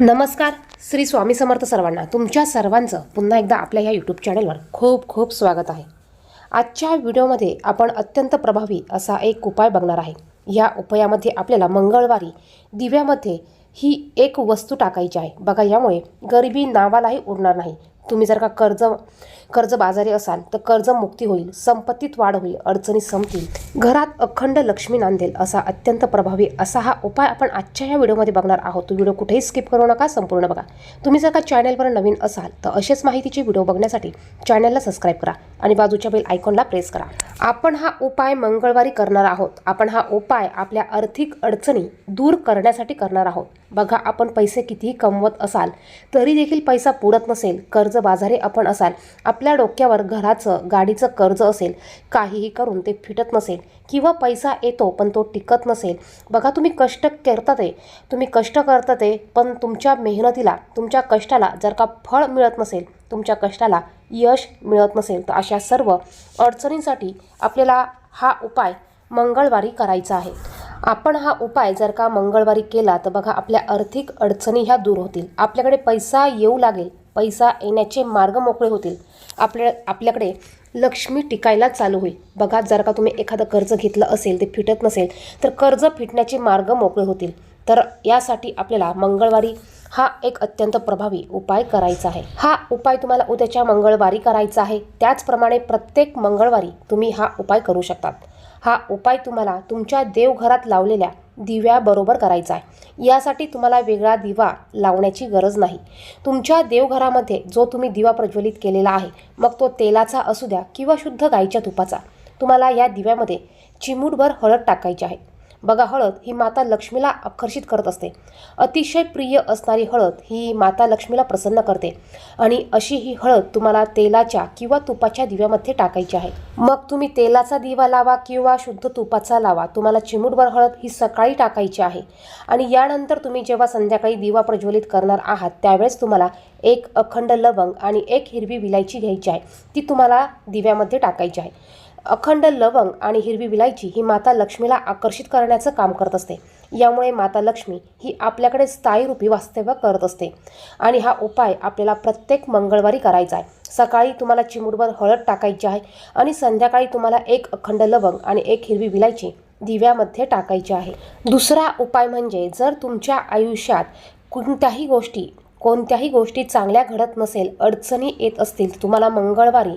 नमस्कार श्री स्वामी समर्थ सर्वांना तुमच्या सर्वांचं पुन्हा एकदा आपल्या या यूट्यूब चॅनलवर खूप खूप स्वागत आहे. आजच्या व्हिडिओमध्ये आपण अत्यंत प्रभावी असा एक उपाय बघणार आहे. या उपायामध्ये आपल्याला मंगळवारी दिव्यामध्ये ही एक वस्तू टाकायची आहे. बघा यामुळे गरिबी नावालाही उडणार नाही. तुम्ही जर का कर्ज कर्ज बाजारी असाल तर कर्जमुक्ती होईल संपत्तीत वाढ होईल अडचणी संपतील. घरात अखंड लक्ष्मी नांदेल असा अत्यंत प्रभावी असा हा उपाय आपण आजच्या या व्हिडिओमध्ये बघणार आहोत. तो व्हिडिओ कुठेही स्किप करू नका संपूर्ण बघा. तुम्ही जर का चॅनलवर नवीन असाल तर असेच माहितीचे व्हिडिओ बघण्यासाठी चॅनलला सबस्क्राईब करा आणि बाजूच्या बेल आयकॉनला प्रेस करा. आपण हा उपाय मंगळवारी करणार आहोत. आपण हा उपाय आपल्या आर्थिक अडचणी दूर करण्यासाठी करणार आहोत. बघा आपण पैसे कितीही कमवत असाल तरी देखील पैसा पुरत नसेल कर्ज बाजारी आपण असाल आपल्या डोक्यावर घराचं गाडीचं कर्ज असेल काहीही करून ते फिटत नसेल किंवा पैसा येतो पण तो टिकत नसेल. बघा तुम्ही कष्ट करता ते तुम्ही कष्ट करता ते पण तुमच्या मेहनतीला तुमच्या कष्टाला जर का फळ मिळत नसेल तुमच्या कष्टाला यश मिळत नसेल तर अशा सर्व अडचणींसाठी आपल्याला हा उपाय मंगळवारी करायचा आहे. आपण हा उपाय जर का मंगळवारी केला तर बघा आपल्या आर्थिक अडचणी ह्या दूर होतील. आपल्याकडे पैसा येऊ लागेल पैसा येण्याचे मार्ग मोकळे होतील. आपल्या आपल्याकडे लक्ष्मी टिकायला चालू होईल. बघा जर का तुम्ही एखादं कर्ज घेतलं असेल ते फिटत नसेल तर कर्ज फिटण्याचे मार्ग मोकळे होतील. तर यासाठी आपल्याला मंगळवारी हा एक अत्यंत प्रभावी उपाय करायचा आहे. हा उपाय तुम्हाला उद्याच्या मंगळवारी करायचा आहे. त्याचप्रमाणे प्रत्येक मंगळवारी तुम्ही हा उपाय करू शकतात. हा उपाय तुम्हाला तुमच्या देवघरात लावलेल्या दिव्याबरोबर करायचा आहे. यासाठी तुम्हाला वेगळा दिवा लावण्याची गरज नाही. तुमच्या देवघरामध्ये जो तुम्ही दिवा प्रज्वलित केलेला आहे मग तो तेलाचा असू द्या किंवा शुद्ध गाईच्या तुपाचा तुम्हाला या दिव्यामध्ये चिमूटभर हळद टाकायची आहे. बघा हळद ही माता लक्ष्मीला आकर्षित करत असते. अतिशय प्रिय असणारी हळद ही माता लक्ष्मीला प्रसन्न करते. आणि अशी ही हळद तुम्हाला तेलाच्या किंवा तुपाच्या दिव्यामध्ये टाकायची आहे. मग तुम्ही तेलाचा दिवा लावा किंवा शुद्ध तुपाचा लावा. तुम्हाला चिमूटभर हळद ही सकाळी टाकायची आहे. आणि यानंतर तुम्ही जेव्हा संध्याकाळी दिवा प्रज्वलित करणार आहात त्यावेळेस तुम्हाला एक अखंड लवंग आणि एक हिरवी विलायची घ्यायची आहे. ती तुम्हाला दिव्यामध्ये टाकायची आहे. अखंड लवंग आणि हिरवी विलायची ही माता लक्ष्मीला आकर्षित करण्याचं काम करत असते. यामुळे माता लक्ष्मी ही आपल्याकडे स्थायीरूपी वास्तव्य करत असते. आणि हा उपाय आपल्याला प्रत्येक मंगळवारी करायचा आहे. सकाळी तुम्हाला चिमूटभर हळद टाकायची आहे आणि संध्याकाळी तुम्हाला एक अखंड लवंग आणि एक हिरवी विलायची दिव्यामध्ये टाकायची आहे. दुसरा उपाय म्हणजे जर तुमच्या आयुष्यात कोणत्याही गोष्टी कोणत्याही गोष्टी चांगल्या घडत नसेल अडचणी येत असतील तुम्हाला मंगळवारी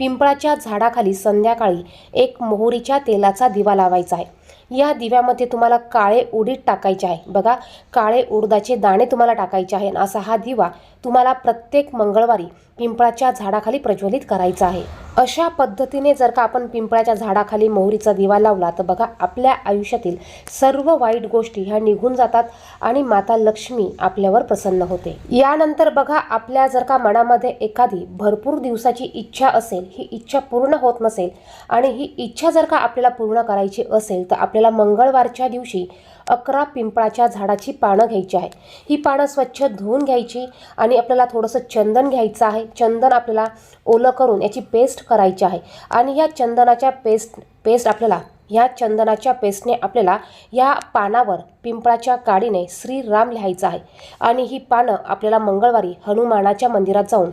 पिंपळाच्या झाडाखाली संध्याकाळी एक मोहरीच्या तेलाचा दिवा लावायचा आहे. या दिव्यामध्ये तुम्हाला काळे उडीद टाकायचे आहे. बघा काळे उडदाचे दाणे तुम्हाला टाकायचे आहे असा हा दिवा तुम्हाला प्रत्येक मंगळवारी पिंपळाच्या झाडाखाली प्रज्वलित करायचा आहे. अशा पद्धतीने जर का आपण पिंपळाच्या झाडाखाली मोहरीचा दिवा लावला तर बघा आपल्या आयुष्यातील सर्व वाईट गोष्टी ह्या निघून जातात आणि माता लक्ष्मी आपल्यावर प्रसन्न होते. यानंतर बघा आपल्या जर का मनामध्ये एखादी भरपूर दिवसाची इच्छा असेल ही इच्छा पूर्ण होत नसेल आणि ही इच्छा जर का आपल्याला पूर्ण करायची असेल तर आपल्याला मंगळवारच्या दिवशी अकरा पिंपळाच्या झाडाची पानं घ्यायची आहे. ही पानं स्वच्छ धुवून घ्यायची आणि आपल्याला थोडंसं चंदन घ्यायचं आहे. चंदन आपल्याला ओलं करून याची पेस्ट करायची आहे आणि या चंदनाच्या पेस्ट पेस्ट आपल्याला ह्या चंदनाच्या पेस्टने आपल्याला या पानावर पिंपळाच्या काडीने श्रीराम लिहायचं आहे. आणि ही पानं आपल्याला मंगळवारी हनुमानाच्या मंदिरात जाऊन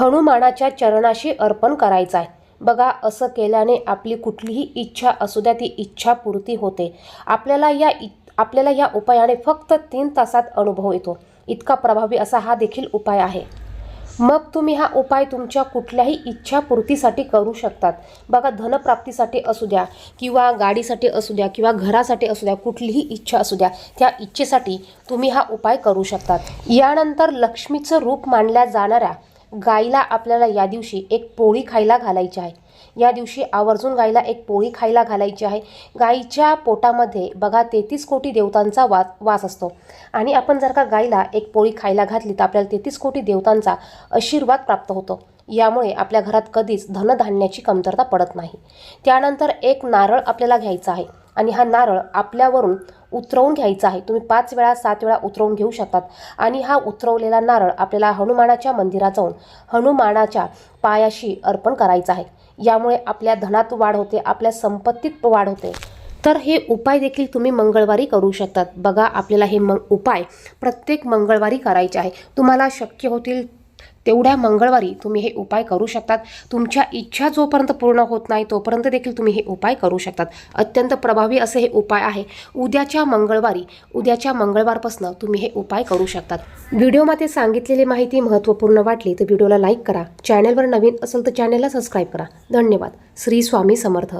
हनुमानाच्या चरणाशी अर्पण करायचं आहे. बघा असं केल्याने आपली कुठलीही इच्छा असू द्या ती इच्छा पूर्ती होते. आपल्याला या इ आपल्याला या उपायाने फक्त तीन तासात अनुभव येतो. इतका प्रभावी असा हा देखील उपाय आहे. मग तुम्ही हा उपाय तुमच्या कुठल्याही इच्छापूर्तीसाठी करू शकतात. बघा धनप्राप्तीसाठी असू द्या किंवा गाडीसाठी असू द्या किंवा घरासाठी असू द्या कुठलीही इच्छा असू द्या त्या इच्छेसाठी तुम्ही हा उपाय करू शकतात. यानंतर लक्ष्मीचं रूप मानल्या जाणाऱ्या गाईला आपल्याला या दिवशी एक पोळी खायला घालायची आहे. या दिवशी आवर्जून गाईला एक पोळी खायला घालायची आहे. गाईच्या पोटामध्ये बघा तेहतीस कोटी देवतांचा वास वास असतो. आणि आपण जर का गाईला एक पोळी खायला घातली तर आपल्याला तेहतीस कोटी देवतांचा आशीर्वाद प्राप्त होतो. यामुळे आपल्या घरात कधीच धनधान्याची कमतरता पडत नाही. त्यानंतर एक नारळ आपल्याला घ्यायचा आहे. आणि हा नारळ आपल्यावरून उतरवून घ्यायचा आहे. तुम्ही पाच वेळा सात वेळा उतरवून घेऊ शकतात. आणि हा उतरवलेला नारळ आपल्याला हनुमानाच्या मंदिरात जाऊन हनुमानाच्या पायाशी अर्पण करायचा आहे. यामुळे आपल्या धनात वाढ होते आपल्या संपत्तीत वाढ होते. तर हे उपाय देखील तुम्ही मंगळवारी करू शकतात. बघा आपल्याला हे मग उपाय प्रत्येक मंगळवारी करायचे आहे. तुम्हाला शक्य होतील तेवढ्या मंगळवारी तुम्ही हे उपाय करू शकतात. तुमच्या इच्छा जोपर्यंत पूर्ण होत नाही तोपर्यंत देखील तुम्ही हे उपाय करू शकतात. अत्यंत प्रभावी असे हे उपाय आहे. उद्याच्या मंगळवारी उद्याच्या मंगळवारपासून तुम्ही हे उपाय करू शकतात. व्हिडिओमध्ये सांगितलेली माहिती महत्त्वपूर्ण वाटली तर व्हिडिओला लाईक करा. चॅनलवर नवीन असेल तर चॅनलला सबस्क्राईब करा. धन्यवाद. श्री स्वामी समर्थ.